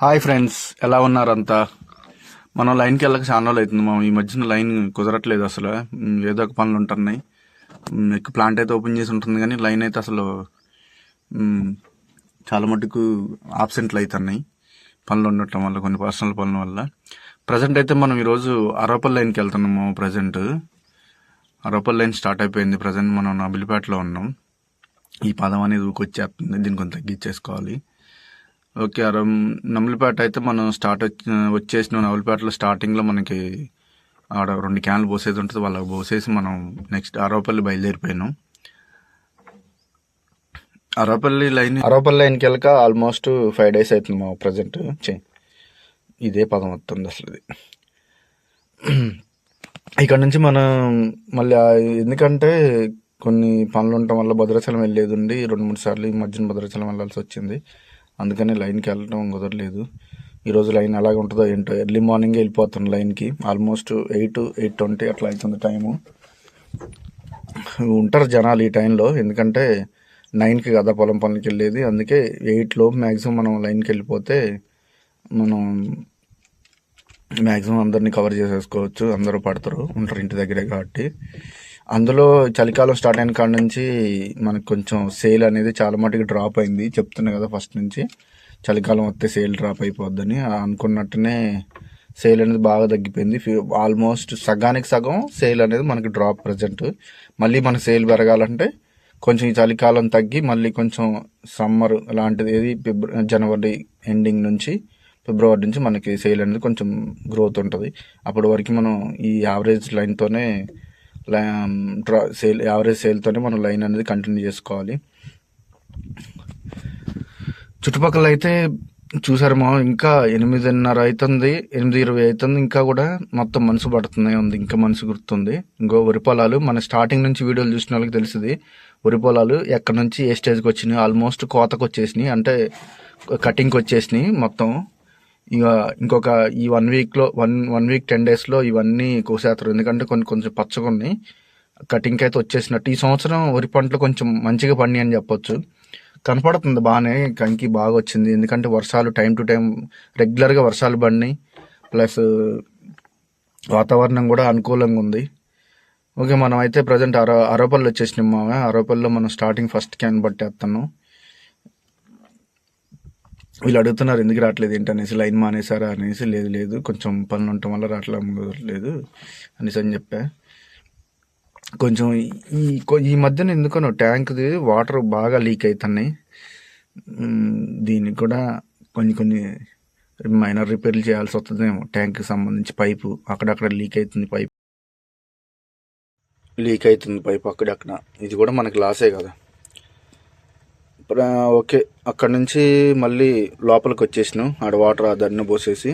Hi friends ఎలా ఉన్నారంతా? మనం లైన్కి వెళ్ళక చాలా రోజులు అవుతుంది మనం ఈ మధ్యన లైన్ కుదరట్లేదు అసలు. ఏదో ఒక పనులు ఉంటున్నాయి. ఎక్కువ ప్లాంట్ అయితే ఓపెన్ చేసి ఉంటుంది కానీ లైన్ అయితే అసలు చాలా మటుకు ఆబ్సెంట్లు అవుతున్నాయి. పనులు ఉండటం వల్ల కొన్ని పర్సనల్ పనుల వల్ల. ప్రజెంట్ అయితే మనం ఈరోజు అరోపల్ లైన్కి వెళ్తున్నాము ప్రజెంట్. అరోపల్ లైన్ స్టార్ట్ అయిపోయింది ప్రజెంట్ మనం నబిలిపేటలో ఉన్నాం. ఈ పదం అనేది ఊకొచ్చేస్తుంది దీన్ని కొంచెం తగ్గించేసుకోవాలి. ఓకే అరం నమలిపేట అయితే మనం స్టార్ట్ వచ్చి వచ్చేసిన నవలిపేటలో స్టార్టింగ్లో మనకి ఆడ రెండు క్యాన్లు పోసేది ఉంటుంది. వాళ్ళకి పోసేసి మనం నెక్స్ట్ అరవపల్లి బయలుదేరిపోయినాం. అరవపల్లి లైన్ అరవపల్లి లైన్కి వెళ్ళక ఆల్మోస్ట్ ఫైవ్ డేస్ అవుతుంది మా ప్రజెంట్ ఇదే పదం వస్తుంది అసలు ఇది ఇక్కడ నుంచి మనం మళ్ళీ ఎందుకంటే కొన్ని పనులు ఉండటం వల్ల భద్రాచలం వెళ్ళేది ఉండి రెండు మూడు సార్లు ఈ మధ్యన భద్రాచలం వెళ్ళాల్సి వచ్చింది. అందుకని లైన్కి వెళ్ళడం కుదరలేదు. ఈరోజు లైన్ ఎలాగ ఉంటుందో ఏంటో ఎర్లీ మార్నింగ్ వెళ్ళిపోతున్నాను లైన్కి ఆల్మోస్ట్ ఎయిట్ ఎయిట్ ట్వంటీ అట్లా అవుతుంది టైము ఉంటారు జనాలు ఈ టైంలో ఎందుకంటే నైన్కి కదా పొలం పనులకి వెళ్ళేది. అందుకే ఎయిట్ లోపు మ్యాక్సిమం మనం లైన్కి వెళ్ళిపోతే మనం మ్యాక్సిమం అందరినీ కవర్ చేసేసుకోవచ్చు. అందరూ పడతారు ఉంటారు ఇంటి దగ్గరే కాబట్టి. అందులో చలికాలం స్టార్ట్ అయిన కాడ నుంచి మనకు కొంచెం సేల్ అనేది చాలా మటుకు డ్రాప్ అయింది. చెప్తున్నా కదా ఫస్ట్ నుంచి చలికాలం వస్తే సేల్ డ్రాప్ అయిపోద్దని అనుకున్నట్టునే సేల్ అనేది బాగా తగ్గిపోయింది. ఆల్మోస్ట్ సగానికి సగం సేల్ అనేది మనకి డ్రాప్ ప్రజెంట్. మళ్ళీ మన సేల్ పెరగాలంటే కొంచెం ఈ చలికాలం తగ్గి మళ్ళీ కొంచెం సమ్మర్ లాంటిది ఏది ఫిబ్ర జనవరి ఎండింగ్ నుంచి ఫిబ్రవరి నుంచి మనకి సేల్ అనేది కొంచెం గ్రోత్ ఉంటుంది. అప్పటి వరకు మనం ఈ యావరేజ్ లైన్తోనే డ్రా సేల్ యావరేజ్ సేల్తోనే మనం లైన్ అనేది కంటిన్యూ చేసుకోవాలి. చుట్టుపక్కల అయితే చూసారేమో ఇంకా ఎనిమిదిన్నర అవుతుంది ఎనిమిది ఇరవై అవుతుంది ఇంకా కూడా మొత్తం మనసు పడుతూనే ఉంది ఇంకా మనసు గుర్తుంది. ఇంకో వరి పొలాలు మన స్టార్టింగ్ నుంచి వీడియోలు చూసిన వాళ్ళకి తెలిసింది వరి పొలాలు ఎక్కడి నుంచి ఏ స్టేజ్కి వచ్చినాయి ఆల్మోస్ట్ కోతకు వచ్చేసినాయి అంటే కటింగ్కి వచ్చేసినాయి మొత్తం. ఇక ఇంకొక ఈ వన్ వీక్లో వన్ వన్ వీక్ టెన్ డేస్లో ఇవన్నీ కోసేస్తారు. ఎందుకంటే కొన్ని కొంచెం పచ్చగా ఉన్నాయి కటింగ్కి అయితే వచ్చేసినట్టు. ఈ సంవత్సరం వరి పంటలు కొంచెం మంచిగా పండి అని చెప్పొచ్చు. కనపడుతుంది బాగానే. కంకి బాగా వచ్చింది. ఎందుకంటే వర్షాలు టైం టు టైం రెగ్యులర్గా వర్షాలు పడినాయి. ప్లస్ వాతావరణం కూడా అనుకూలంగా ఉంది. ఓకే మనం అయితే ప్రజెంట్ అర అరోపల్లి వచ్చేసినాం మామ అరోపల్లిలో మనం స్టార్టింగ్ ఫస్ట్ క్యాన్ పట్టేస్తాను వీళ్ళు అడుగుతున్నారు ఎందుకు రావట్లేదు ఏంటి అనేసి లైన్ మానేసారా అనేసి లేదు లేదు కొంచెం పనులు ఉండటం వల్ల రావట్లేదు అనేసి అని చెప్పా. కొంచెం ఈ కొ- ఈ మధ్యన ఎందుకనో ట్యాంక్ది వాటర్ బాగా లీక్ అవుతున్నాయి దీనికి కూడా కొన్ని కొన్ని మైనర్ రిపేర్లు చేయాల్సి వస్తుందేమో ట్యాంక్కి సంబంధించి పైపు. అక్కడక్కడ లీక్ అవుతుంది పైప్. లీక్ అవుతుంది పైపు అక్కడక్కడ. ఇది కూడా మనకి లాసే కదా. ఓకే. అక్కడ నుంచి మళ్ళీ లోపలికి వచ్చేసినాం. ఆడ వాటర్ దాన్ని పోసేసి.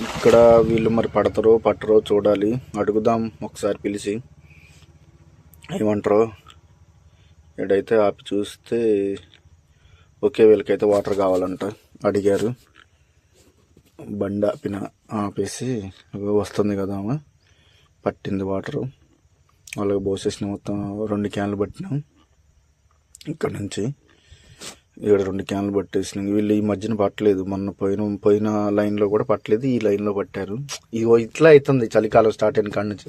ఇక్కడ వీళ్ళు మరి పడతారో పట్టరో చూడాలి. అడుగుదాం ఒకసారి పిలిచి. ఏమంటారో? ఇక్కడైతే ఆపి చూస్తే ఓకే వీళ్ళకైతే వాటర్ కావాలంట. అడిగారు. బండి ఆపిన ఆపేసి వస్తుంది కదా ఆమె. పట్టింది వాటరు. వాళ్ళకి పోసేసిన మొత్తం రెండు క్యాన్లు పట్టినాం. ఇక్కడ నుంచి. ఇక్కడ రెండు క్యాన్లు పట్టేసినాయి వీళ్ళు ఈ మధ్యన పట్టలేదు. మొన్న పోయిన పోయిన లైన్లో కూడా పట్టలేదు. ఈ లైన్లో పట్టారు. ఇగో ఇట్లా అవుతుంది చలికాలం స్టార్ట్ అయిన కాడ నుంచి.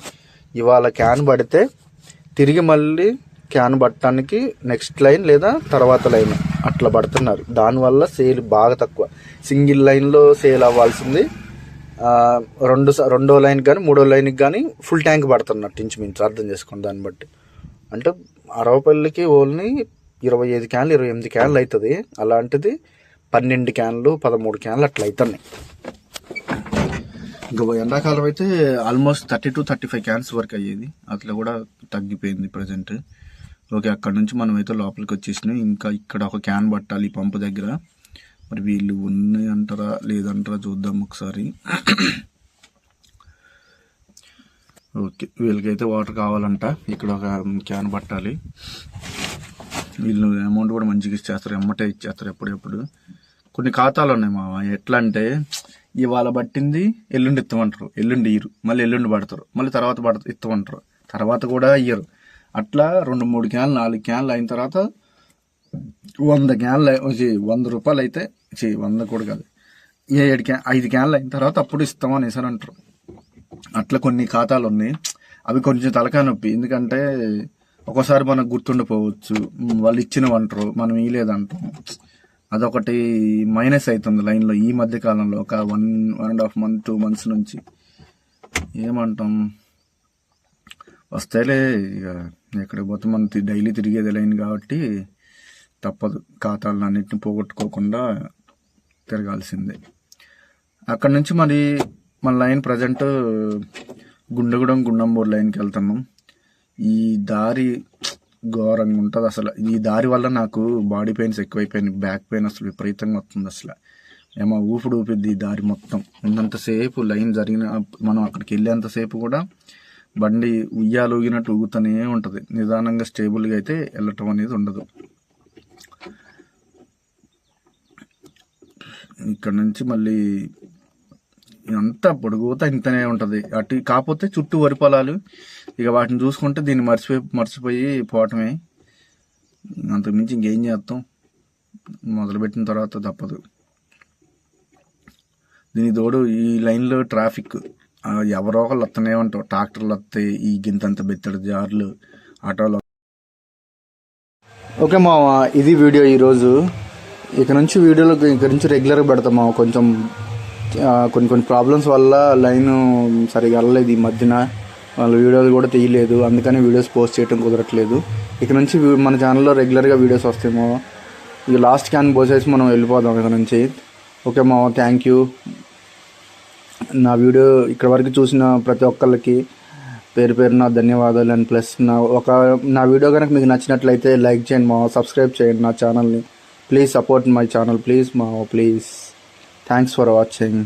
ఇవాళ క్యాన్ పడితే తిరిగి మళ్ళీ క్యాన్ పట్టడానికి నెక్స్ట్ లైన్ లేదా తర్వాత లైన్ అట్లా పడుతున్నారు. దానివల్ల సేల్ బాగా తక్కువ. సింగిల్ లైన్లో సేల్ అవ్వాల్సింది రెండు రెండో లైన్ కానీ మూడో లైన్కి కానీ ఫుల్ ట్యాంక్ పడుతున్నట్టు ఇంచుమించు అర్థం చేసుకోండి దాన్ని బట్టి. అంటే అరవపల్లికి ఓన్లీ ఇరవై ఐదు క్యాన్లు ఇరవై ఎనిమిది క్యాన్లు అవుతుంది. అలాంటిది పన్నెండు క్యాన్లు పదమూడు క్యాన్లు అట్లా అవుతున్నాయి. ఇంకా ఎండాకాలం అయితే almost thirty to thirty five cans వరకు అయ్యేది. అట్లా కూడా తగ్గిపోయింది ప్రజెంట్. ఓకే అక్కడ నుంచి మనం అయితే లోపలికి వచ్చేసినాం. ఇంకా ఇక్కడ ఒక క్యాన్ పట్టాలి పంప్ పంపు దగ్గర. మరి వీళ్ళు ఉన్నాయి అంటారా లేదంటారా చూద్దాం ఒకసారి. ఓకే వీళ్ళకైతే వాటర్ కావాలంట. ఇక్కడ ఒక క్యాన్ పట్టాలి. వీళ్ళు అమౌంట్ కూడా మంచిగా ఇచ్చేస్తారు ఎమ్మటే ఇచ్చేస్తారు ఎప్పుడెప్పుడు. కొన్ని ఖాతాలు ఉన్నాయి మా ఎట్లా అంటే ఇవాళ పట్టింది ఎల్లుండి ఇస్తామంటారు ఎల్లుండి ఇయ్యరు మళ్ళీ ఎల్లుండి పడతారు మళ్ళీ తర్వాత పడ ఇస్తామంటారు తర్వాత కూడా ఇయ్యరు. అట్లా రెండు మూడు క్యాన్లు నాలుగు క్యాన్లు అయిన తర్వాత వంద క్యాన్లు అయి- వంద రూపాయలు అయితే చే వంద కూడా కాదు ఏడు క్యాన్ ఐదు క్యాన్లు అయిన తర్వాత అప్పుడు ఇస్తామని అనేసి అని అంటారు. అట్లా కొన్ని ఖాతాలు ఉన్నాయి అవి కొంచెం తలకాయ నొప్పి ఎందుకంటే ఒక్కోసారి మనకు గుర్తుండిపోవచ్చు. వాళ్ళు ఇచ్చిన అంటారు మనం ఇలేదంటాం అదొకటి మైనస్ అవుతుంది లైన్లో ఈ మధ్య కాలంలో ఒక one one and half month two months నుంచి. ఏమంటాం? వస్తేలే ఇక ఎక్కడికి పోతే మనం డైలీ తిరిగేది లైన్ కాబట్టి తప్పదు. ఖాతాలను అన్నింటిని పోగొట్టుకోకుండా తిరగాల్సిందే. అక్కడ నుంచి మరి మన లైన్ ప్రజెంట్ గుండెగూడెం గుండంబూర్ లైన్కి వెళ్తున్నాం. ఈ దారి ఘోరంగా ఉంటుంది అసలు. ఈ దారి వల్ల నాకు బాడీ పెయిన్స్ ఎక్కువైపోయినాయి బ్యాక్ పెయిన్ అసలు విపరీతంగా వస్తుంది అసలు. ఏమో ఊపిడి ఊపిద్ది ఈ దారి మొత్తం. ఉన్నంతసేపు లైన్ జరిగిన మనం అక్కడికి వెళ్ళేంతసేపు కూడా బండి ఉయ్యాలు ఊగినట్టు ఊగుతూనే ఉంటుంది. నిదానంగా స్టేబుల్గా అయితే వెళ్ళటం అనేది ఉండదు. ఇక్కడ నుంచి మళ్ళీ అంతా పొడుగుతా ఇంతనే ఉంటుంది. అటు కాకపోతే చుట్టూ వరి పొలాలు ఇక వాటిని చూసుకుంటే దీన్ని మర్చిపోయి మర్చిపోయి పోవటమే. అంతకుమించి ఇంకేం చేస్తాం? మొదలుపెట్టిన తర్వాత తప్పదు. దీని తోడు ఈ లైన్లో ట్రాఫిక్. ఎవరో ఒకళ్ళు వస్తూనే ఉంటావు ట్రాక్టర్లు వస్తాయి ఈ గింతంత బెత్తడి జార్లు ఆటోలు ఓకే మా ఇది వీడియో ఈరోజు. ఇక నుంచి వీడియోలో ఇక నుంచి రెగ్యులర్గా పెడతాం మామ కొంచెం కొన్ని కొన్ని ప్రాబ్లమ్స్ వల్ల లైన్ సరిగా వెళ్ళలేదు ఈ మధ్యన. వాళ్ళు వీడియోలు కూడా తీయలేదు. అందుకని వీడియోస్ పోస్ట్ చేయడం కుదరట్లేదు. ఇక నుంచి మన ఛానల్లో రెగ్యులర్గా వీడియోస్ వస్తాయేమో. ఇక లాస్ట్ క్యాన్ పోసేసి మనం వెళ్ళిపోదాం ఇక నుంచి. ఓకే మా థ్యాంక్ యూ నా వీడియో ఇక్కడ వరకు చూసిన ప్రతి ఒక్కళ్ళకి పేరు పేరున ధన్యవాదాలు అండ్ ప్లస్ నా ఒక నా వీడియో కనుక మీకు నచ్చినట్లయితే లైక్ చేయండి మా సబ్స్క్రైబ్ చేయండి నా ఛానల్ని please support my channel please మా ప్లీజ్ థ్యాంక్స్ ఫర్ వాచింగ్